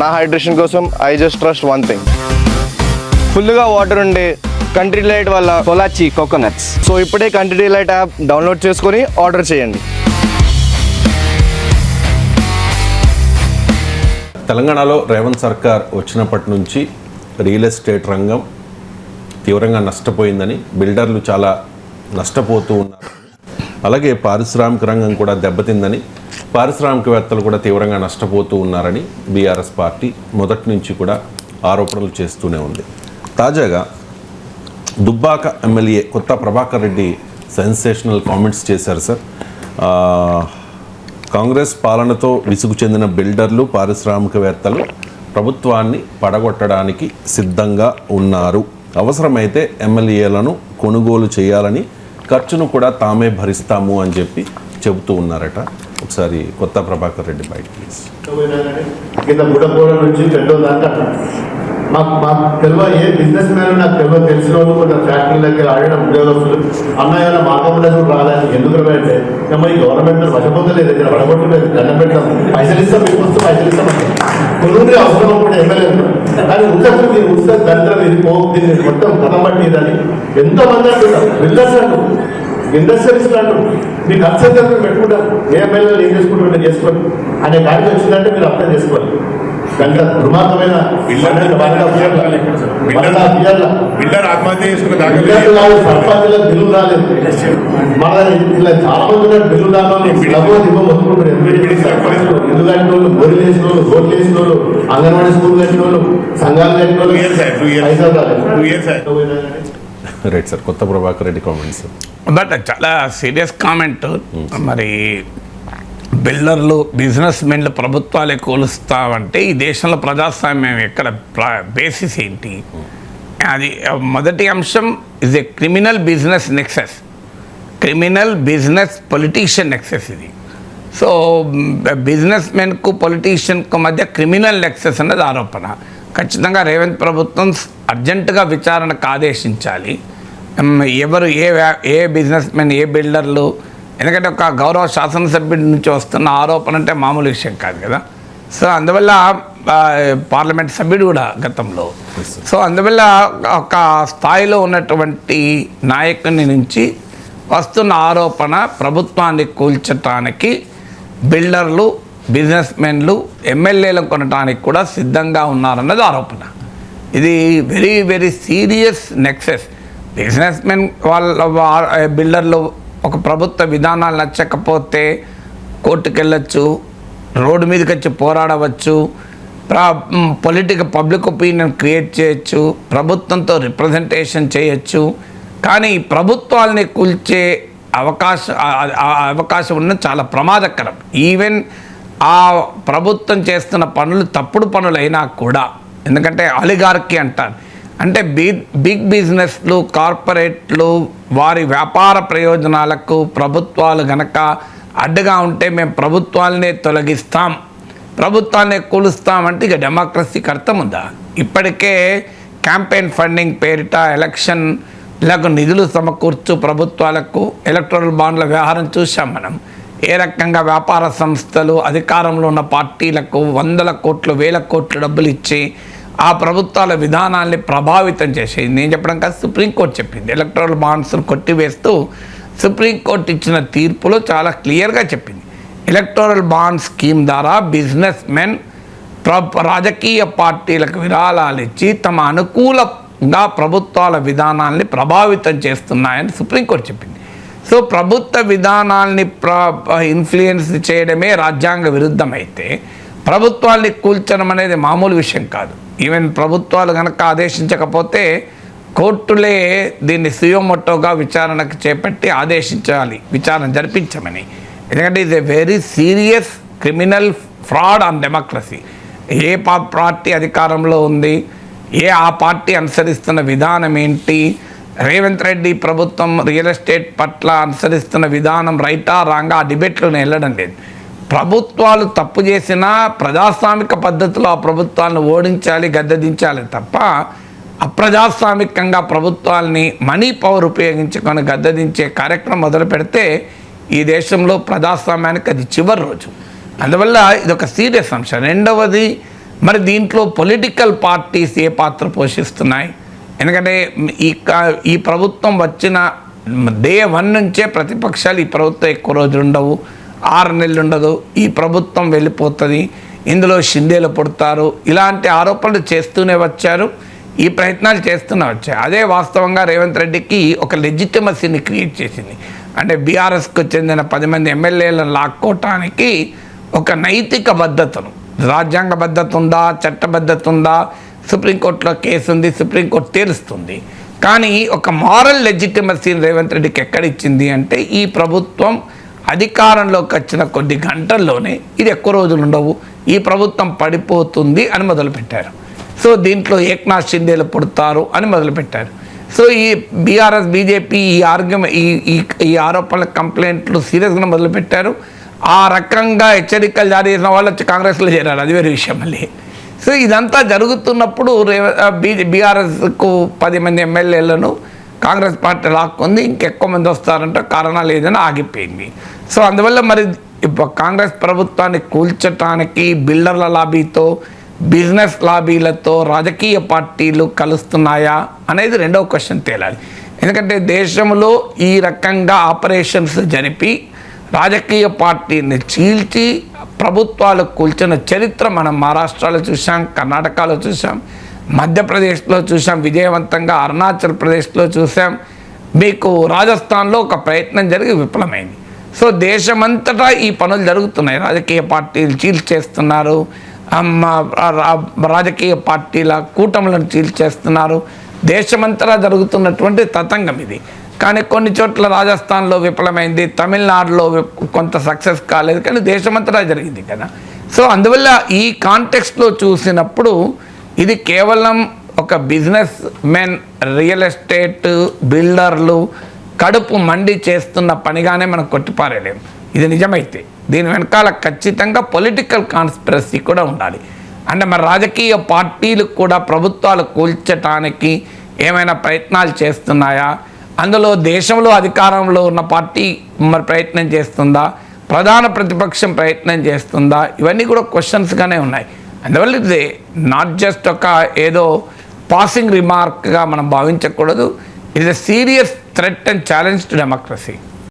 నా హైడ్రేషన్ కోసం I just trust one thing ఫుల్గా వాటర్ ఉండే కంట్రీ లైట్ వల్ల పొలాచి కోకోనట్స్ సో ఇప్పుడే కంట్రీ లైట్ యాప్ డౌన్లోడ్ చేసుకొని ఆర్డర్ చేయండి. తెలంగాణలో రేవంత్ సర్కార్ వచ్చినప్పటి నుంచి రియల్ ఎస్టేట్ రంగం తీవ్రంగా నష్టపోయిందని బిల్డర్లు చాలా నష్టపోతూ ఉన్నారు. అలాగే పారిశ్రామిక రంగం కూడా దెబ్బతిందని పారిశ్రామికవేత్తలు కూడా తీవ్రంగా నష్టపోతూ ఉన్నారని బీఆర్ఎస్ పార్టీ మొదటి నుంచి కూడా ఆరోపణలు చేస్తూనే ఉంది. తాజాగా Dubbaka MLA Kotha Prabhakar Reddy sensational comments చేశారు సార్. కాంగ్రెస్ పాలనతో విసుగు చెందిన బిల్డర్లు పారిశ్రామికవేత్తలు ప్రభుత్వాన్ని పడగొట్టడానికి సిద్ధంగా ఉన్నారు. అవసరమైతే ఎమ్మెల్యేలను కొనుగోలు చేయాలని ఖర్చును కూడా తామే భరిస్తాము అని చెప్పి చెబుతూ ఉన్నారట. ఒకసారి కొత్త ప్రభాకర్ రెడ్డి బయట ప్లీజ్ కింద బుడపూర నుంచి రెండో దాకా మాకు మాకు తెలియ ఏ బిజినెస్ మ్యాన్ నాకు తెలియ తెలిసిన వాళ్ళు కొంచెం ఫ్యాక్టరీ దగ్గర ఆడడం ఉద్యోగస్తులు. అన్నయ్య మార్గం రాలేదు. ఎందుకు అంటే మరి గవర్నమెంట్ వశపోతలేదు ఇక్కడ పడగొట్టలేదు. దండం పెట్టాం పైసలు ఇస్తాం మీకు వస్తే పైసలు ఇస్తాం కొనుగోలు అవసరం కూడా ఎమ్మెల్యే కానీ ఉండదు మీరు ఉంటే దరిద్రం ఇది పోతుంది మొత్తం కథబట్టిదని ఎంతో మంది అంటున్నారు బిల్డర్స్ అంటున్నారు ఇండస్ట్రీస్ అంటారు మీకు అత్యంత పెట్టుకుంటారు. ఏ ఎమ్మెల్యేలు ఏం చేసుకుంటారు మీరు చేసుకోండి అనే కార్యం వచ్చిందంటే మీరు అర్థం చేసుకోవాలి కనుక దుర్మార్గమైన బిల్డర్ ఆత్మహత్య చేసుకున్న బిల్డర్లు దాఖలు కాదు, సర్పంచులకు బిల్లు రాలేదు. మన దగ్గర ఇలా చాలా మంది ఉన్నారు. బిల్లు రావాలి డబ్బు దిబ్బ మొత్తుకుంటారు ఎంపీడీ సర్పంచులు ఇల్లు కట్టిన వాళ్ళు? వేసిన వాళ్ళు రోడ్లు వేసిన వాళ్ళు అంగన్వాడీ స్కూల్ కట్టిన వాళ్ళు సంఘాలు కట్టిన years, right sir Kotha Prabhakar Reddy comments but చాలా సీరియస్ కామెంట్ మరి బిల్డర్లు బిజినెస్ మెన్లు ప్రభుత్వాలే కోలుస్తామంటే ఈ దేశంలో ప్రజాస్వామ్యం ఎక్కడ బేసిస్ ఏంటి? అది మొదటి అంశం is a criminal business nexus criminal business politician nexus ఇది. సో బిజినెస్ మెన్కు పొలిటీషియన్కు మధ్య క్రిమినల్ నెక్సెస్ అన్నది ఆరోపణ. ఖచ్చితంగా రేవంత్ ప్రభుత్వం అర్జెంటుగా విచారణకు ఆదేశించాలి ఎవరు ఏ ఏ బిజినెస్ మెన్ ఏ బిల్డర్లు ఎందుకంటే ఒక గౌరవ శాసనసభ్యుడి నుంచి వస్తున్న ఆరోపణ అంటే మామూలు విషయం కాదు కదా. సో అందువల్ల పార్లమెంట్ సభ్యుడు కూడా గతంలో. సో అందువల్ల ఒక స్థాయిలో ఉన్నటువంటి నాయకుని నుంచి వస్తున్న ఆరోపణ ప్రభుత్వాన్ని కూల్చటానికి బిల్డర్లు బిజినెస్ మెన్లు ఎమ్మెల్యేలను కొనడానికి కూడా సిద్ధంగా ఉన్నారన్నది ఆరోపణ. ఇది very very serious nexus. Businessmen వాళ్ళ బిల్డర్లు ఒక ప్రభుత్వ విధానాలు నచ్చకపోతే కోర్టుకెళ్ళచ్చు రోడ్డు మీదకి వచ్చి పోరాడవచ్చు పొలిటికల్ పబ్లిక్ ఒపీనియన్ క్రియేట్ చేయొచ్చు ప్రభుత్వంతో రిప్రజెంటేషన్ చేయొచ్చు. కానీ ప్రభుత్వాలని కూల్చే అవకాశం ఆ- అవకాశం ఉన్న చాలా ప్రమాదకరం. ఈవెన్ ఆ ప్రభుత్వం చేస్తున్న పనులు తప్పుడు పనులు అయినా కూడా ఎందుకంటే అలిగార్కి అంటారు. అంటే బిగ్ బిగ్ బిజినెస్లు కార్పొరేట్లు వారి వ్యాపార ప్రయోజనాలకు ప్రభుత్వాలు గనక అడ్డుగా ఉంటే మేము ప్రభుత్వాలనే తొలగిస్తాం ప్రభుత్వాన్ని కూలుస్తామంటే ఇక డెమోక్రసీకి అర్థం ఉందా? ఇప్పటికే క్యాంపెయిన్ ఫండింగ్ పేరిట ఎలక్షన్ ఇలాగ నిధులు సమకూర్చు ప్రభుత్వాలకు ఎలక్ట్రల్ బాండ్ల వ్యవహారం చూసాం మనం. ఏ రకంగా వ్యాపార సంస్థలు అధికారంలో ఉన్న పార్టీలకు వందల కోట్లు వేల కోట్లు డబ్బులు ఇచ్చి ఆ ప్రభుత్వాల విధానాల్ని ప్రభావితం చేసేది నేను చెప్పడం కాదు సుప్రీంకోర్టు చెప్పింది. ఎలక్ట్రల్ బాండ్స్ను కొట్టివేస్తూ సుప్రీంకోర్టు ఇచ్చిన తీర్పులో చాలా క్లియర్గా చెప్పింది. ఎలక్టోరల్ బాండ్ స్కీమ్ ద్వారా బిజినెస్ మెన్ ప్ర- రాజకీయ పార్టీలకు విరాళాలు ఇచ్చి తమ అనుకూలంగా ప్రభుత్వాల విధానాల్ని ప్రభావితం చేస్తున్నాయని సుప్రీంకోర్టు చెప్పింది. సో ప్రభుత్వ విధానాల్ని ప్రా ఇన్ఫ్లుయెన్స్ చేయడమే రాజ్యాంగ విరుద్ధమైతే ప్రభుత్వాల్ని కూల్చడం అనేది మామూలు విషయం కాదు. ఈవెన్ ప్రభుత్వాలు కనుక ఆదేశించకపోతే కోర్టులే దీన్ని సుయోమొట్టోగా విచారణకు చేపట్టి ఆదేశించాలి విచారణ జరిపించమని. ఎందుకంటే ఇది very serious criminal fraud on democracy A party అధికారంలో ఉంది ఏ ఆ పార్టీ అనుసరిస్తున్న విధానం ఏంటి రేవంత్ రెడ్డి ప్రభుత్వం రియల్ ఎస్టేట్ పట్ల అనుసరిస్తున్న విధానం రైటా రాంగా ఆ డిబేట్లో వెళ్ళడం లేదు. ప్రభుత్వాలు తప్పు చేసినా ప్రజాస్వామిక పద్ధతిలో ఆ ప్రభుత్వాలను ఓడించాలి గద్దెదించాలి తప్ప అప్రజాస్వామికంగా ప్రభుత్వాల్ని మనీ పవర్ ఉపయోగించుకొని గద్దెదించే కార్యక్రమం మొదలు పెడితే ఈ దేశంలో ప్రజాస్వామ్యానికి అది చివరి రోజు. అందువల్ల ఇది ఒక సీరియస్ అంశం. రెండవది మరి దీంట్లో పొలిటికల్ పార్టీస్ ఏ పాత్ర పోషిస్తున్నాయి? ఎందుకంటే ఈ క- ఈ ప్రభుత్వం వచ్చిన డే వన్ నుంచే ప్రతిపక్షాలు ఈ ప్రభుత్వం ఎక్కువ రోజులు ఉండవు ఆరు నెలలు ఉండదు ఈ ప్రభుత్వం వెళ్ళిపోతుంది ఇందులో షిందేలు పుడతారు ఇలాంటి ఆరోపణలు చేస్తూనే వచ్చారు ఈ ప్రయత్నాలు చేస్తూనే వచ్చాయి. అదే వాస్తవంగా రేవంత్ రెడ్డికి ఒక లెజిటిమసీని క్రియేట్ చేసింది. అంటే బీఆర్ఎస్కు చెందిన పది మంది ఎమ్మెల్యేలను లాక్కోవటానికి ఒక నైతిక బద్ధతను రాజ్యాంగ బద్ధత ఉందా చట్టబద్ధత ఉందా సుప్రీంకోర్టులో కేసు ఉంది సుప్రీంకోర్టు తేలుస్తుంది కానీ ఒక మారల్ లెజిటిమసీని రేవంత్ రెడ్డికి ఎక్కడిచ్చింది అంటే ఈ ప్రభుత్వం అధికారంలోకి వచ్చిన కొద్ది గంటల్లోనే ఇది ఎక్కువ రోజులు ఉండవు. ఈ ప్రభుత్వం పడిపోతుంది అని మొదలుపెట్టారు. సో దీంట్లో ఏక్నాథ్ షిందేలు పుడతారు అని మొదలుపెట్టారు. సో ఈ బీఆర్ఎస్ బీజేపీ ఈ ఆర్గ్యుమె ఈ ఈ ఈ ఆరోపణల కంప్లైంట్లు సీరియస్గా మొదలుపెట్టారు. ఆ రకంగా హెచ్చరికలు జారీ చేసిన వాళ్ళు వచ్చి కాంగ్రెస్లో చేరారు. అది వేరే విషయం మళ్ళీ. సో ఇదంతా జరుగుతున్నప్పుడు బీ బీఆర్ఎస్కు పది మంది ఎమ్మెల్యేలను కాంగ్రెస్ పార్టీ లాక్కుంది ఇంకెక్కువ మంది వస్తారంటే కారణాలు ఏదైనా ఆగిపోయింది. సో అందువల్ల మరి ఇప్పుడు కాంగ్రెస్ ప్రభుత్వాన్ని కూల్చటానికి బిల్డర్ల లాబీతో బిజినెస్ లాబీలతో రాజకీయ పార్టీలు కలుస్తున్నాయా అనేది రెండవ క్వశ్చన్ తేలాలి. ఎందుకంటే దేశంలో ఈ రకంగా ఆపరేషన్స్ జరిపి రాజకీయ పార్టీని చీల్చి ప్రభుత్వాలు కూల్చిన చరిత్ర మనం మహారాష్ట్రలో చూసాం కర్ణాటకలో చూసాం మధ్యప్రదేశ్లో చూసాం విజయవంతంగా అరుణాచల్ ప్రదేశ్లో చూసాం మీకు రాజస్థాన్లో ఒక ప్రయత్నం జరిగి విఫలమైంది. సో దేశమంతటా ఈ పనులు జరుగుతున్నాయి. రాజకీయ పార్టీలు చీల్చేస్తున్నారు. చేస్తున్నారు రాజకీయ పార్టీల కూటములను చీల్చేస్తున్నారు. దేశమంతటా జరుగుతున్నటువంటి తతంగం ఇది. కానీ కొన్ని చోట్ల రాజస్థాన్లో విఫలమైంది తమిళనాడులో కొంత సక్సెస్ కాలేదు కానీ దేశమంతటా జరిగింది కదా. సో అందువల్ల ఈ కాంటెక్స్ట్లో చూసినప్పుడు ఇది కేవలం ఒక బిజినెస్ మెన్ రియల్ ఎస్టేట్ బిల్డర్లు కడుపు మండి చేస్తున్న పనిగానే మనం కొట్టిపారేలేము ఇది నిజమైతే. దీని వెనకాల ఖచ్చితంగా పొలిటికల్ కాన్స్పిరసీ కూడా ఉండాలి. అంటే మన రాజకీయ పార్టీలు కూడా ప్రభుత్వాలు కూల్చటానికి ఏమైనా ప్రయత్నాలు చేస్తున్నాయా? అందులో దేశంలో అధికారంలో ఉన్న పార్టీ మరి ప్రయత్నం చేస్తుందా? ప్రధాన ప్రతిపక్షం ప్రయత్నం చేస్తుందా? ఇవన్నీ కూడా క్వశ్చన్స్గానే ఉన్నాయి. అందువల్ల ఇది నాట్ జస్ట్ ఒక ఏదో పాసింగ్ రిమార్క్గా మనం భావించకూడదు. It is a serious threat and challenge to democracy